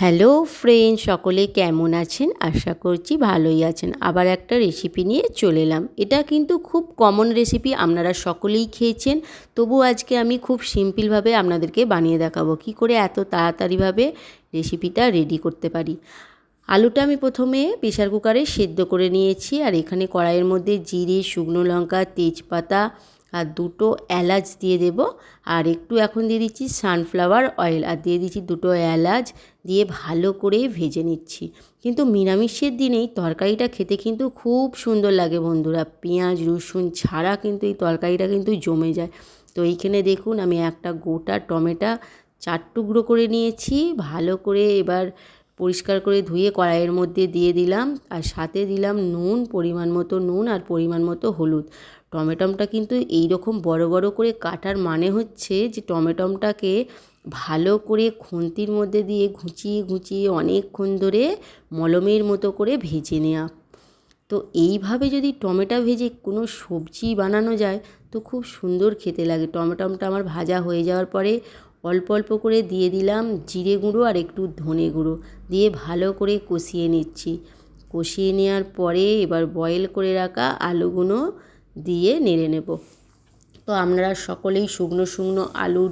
Hello friend সকলে কেমন আছেন? আশা করছি ভালোই আছেন। আবার একটা রেসিপি নিয়ে চলে এলাম। এটা কিন্তু খুব কমন রেসিপি আপনারা সকলেই খেয়েছেন। তবু আজকে আমি খুব সিম্পলভাবে আপনাদেরকে বানিয়ে দেখাবো। কি করে এত তাড়াতাড়িভাবে রেসিপিটা রেডি করতে পারি? আলুটা আমি প্রথমে প্রেশার কুকারে সেদ্ধ করে নিয়েছি, আর এখানে কড়াইয়ের মধ্যে জিরে, শুকনো লঙ্কা, তেজপাতা আর দুটো এলাচ দিয়ে দেব। আর একটু এখন দিয়ে দিচ্ছি সানফ্লাওয়ার অয়েল আর দিয়ে দিচ্ছি দুটো এলাচ দিয়ে ভালো করে ভেজে নিচ্ছি। কিন্তু নিরামিষের দিনেই তরকারিটা খেতে কিন্তু খুব সুন্দর লাগে বন্ধুরা। পেঁয়াজ, রসুন ছাড়া কিন্তু এই তরকারিটা কিন্তু জমে যায়। তো এইখানে দেখুন আমি একটা গোটা টমেটো চার টুকরো করে নিয়েছি, ভালো করে এবার পরিষ্কার করে ধুয়ে কড়াইয়ের মধ্যে দিয়ে দিলাম আর সাথে দিলাম নুন, পরিমাণ মতো নুন আর পরিমাণ মতো হলুদ। টমেটমটা কিন্তু এই রকম বড় বড় করে কাটার মানে হচ্ছে যে টমেটমটাকে ভালো করে খুন্তির মধ্যে দিয়ে ঘুচিয়ে ঘুচিয়ে অনেকক্ষণ ধরে মলমের মতো করে ভেজে নেওয়া তো এইভাবে যদি টমেটো ভেজে কোনো সবজি বানানো যায় তো খুব সুন্দর খেতে লাগে। টমেটমটা আমার ভাজা হয়ে যাওয়ার পরে অল্প অল্প করে দিয়ে দিলাম জিরে গুঁড়ো আর একটু ধনে গুঁড়ো দিয়ে ভালো করে কষিয়ে নিচ্ছি। কষিয়ে নেওয়ার পরে এবার বয়েল করে রাখা আলুগুলো দিয়ে নেড়ে নেব। তো আপনারা সকলেই শুকনো শুকনো আলুর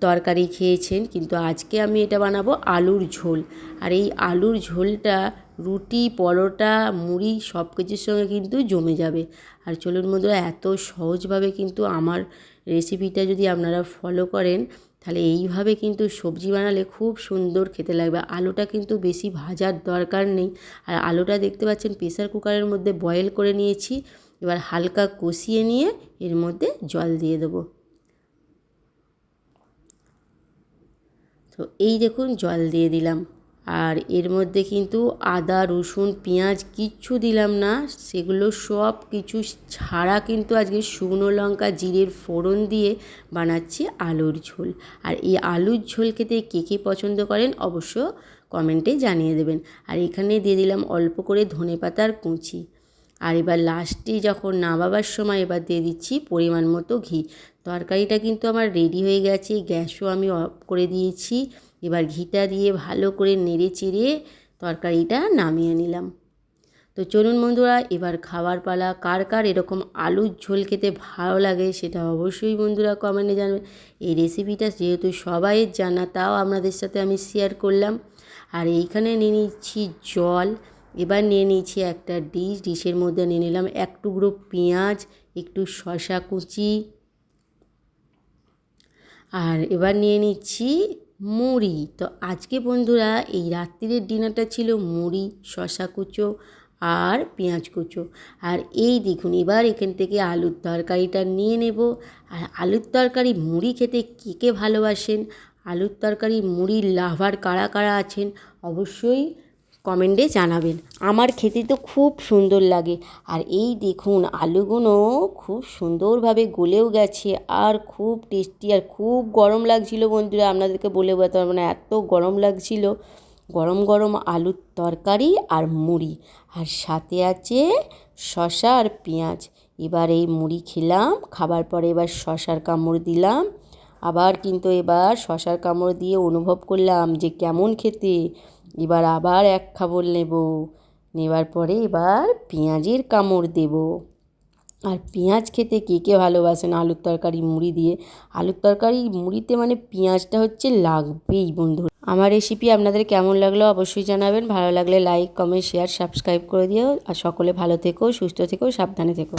তরকারি খেয়েছেন, কিন্তু আজকে আমি এটা বানাবো আলুর ঝোল। আর এই আলুর ঝোলটা রুটি, পরোটা, মুড়ি সব কিছুর সঙ্গে কিন্তু জমে যাবে। আর চলুন বন্ধুরা, এত সহজভাবে কিন্তু আমার রেসিপিটা যদি আপনারা ফলো করেন, তাহলে এইভাবে কিন্তু সবজি বানালে খুব সুন্দর খেতে লাগবে। আলুটা কিন্তু বেশি ভাজার দরকার নেই। আর আলুটা দেখতে পাচ্ছেন প্রেসার কুকারের মধ্যে বয়েল করে নিয়েছি। এবার হালকা কষিয়ে নিয়ে এর মধ্যে জল দিয়ে দেবো। তো এই দেখুন, জল দিয়ে দিলাম। আর এর মধ্যে কিন্তু আদা, রসুন, পেঁয়াজ কিচ্ছু দিলাম না। সেগুলো সব কিছু ছাড়া কিন্তু আজকে শুকনো লঙ্কা, জিরের ফোড়ন দিয়ে বানাচ্ছি আলুর ঝোল। আর এই আলুর ঝোল খেতে কে কে পছন্দ করেন অবশ্য কমেন্টে জানিয়ে দেবেন। আর এখানে দিয়ে দিলাম অল্প করে ধনে পাতার কুচি। আর এবার লাস্টে যখন নামাবার সময় এবার দিয়ে দিচ্ছি পরিমাণ মতো ঘি। তরকারিটা কিন্তু আমার রেডি হয়ে গেছে, গ্যাসও আমি অফ করে দিয়েছি। এবার ঘিটা দিয়ে ভালো করে নেড়ে চেড়ে তরকারিটা নামিয়ে নিলাম। তো চলুন বন্ধুরা, এবার খাবার পালা, কার কার এরকম আলুর ঝোল খেতে ভালো লাগে সেটা অবশ্যই বন্ধুরা কমেন্টে জানবেন এই রেসিপিটা যেহেতু সবাই জানা, তাও আপনাদের সাথে আমি শেয়ার করলাম। আর এইখানে নিয়ে নিচ্ছি জল, এবার নিয়ে নিয়েছি একটা ডিশ ডিশের মধ্যে নিয়ে নিলাম এক টুকরো পেঁয়াজ, একটু শশা কুচি। আর এবার নিয়ে নিচ্ছি মুড়ি। তো আজকে বন্ধুরা এই রাত্রিরের ডিনারটা ছিল মুড়ি শশা কুচো আর পেঁয়াজ কুচো। আর এই দেখুন, এবার এখান থেকে আলুর তরকারিটা নিয়ে নেব। আর আলুর তরকারি মুড়ি খেতে কে কে ভালোবাসেন? আলুর তরকারি মুড়ির লাভার কারা কারা আছেন? অবশ্যই কমেন্টে জানাবেন। আমার খেতে তো খুব সুন্দর লাগে। আর এই দেখুন, আলুগুলো খুব সুন্দরভাবে গলেও গেছে আর খুব টেস্টি আর খুব গরম লাগছিল বন্ধুরা। আপনাদেরকে বলে বোঝাতে পারব না, এত গরম লাগছিল। গরম গরম আলুর তরকারি আর মুড়ি। আর সাথে আছে শশা আর পেঁয়াজ। এবার এই মুড়ি খেলাম, খাবার পরে এবার শশার কামড় দিলাম। আবার কিন্তু এবার শশার কামড় দিয়ে অনুভব করলাম যে কেমন খেতে। এবার আবার এক খাবল নেব। নেবার পরে এবার পেঁয়াজের কামড় দেব। আর পেঁয়াজ খেতে কে কে ভালোবাসেন আলুর তরকারি মুড়ি দিয়ে? আলুর তরকারি মুড়িতে মানে পেঁয়াজটা হচ্ছে লাগবেই বন্ধু। আমার রেসিপি আপনাদের কেমন লাগল অবশ্যই জানাবেন। ভালো লাগলে লাইক কমেন্ট শেয়ার সাবস্ক্রাইব করে দিও। আর সকলে ভালো থেকো, সুস্থ থেকো, সাবধানে থেকো।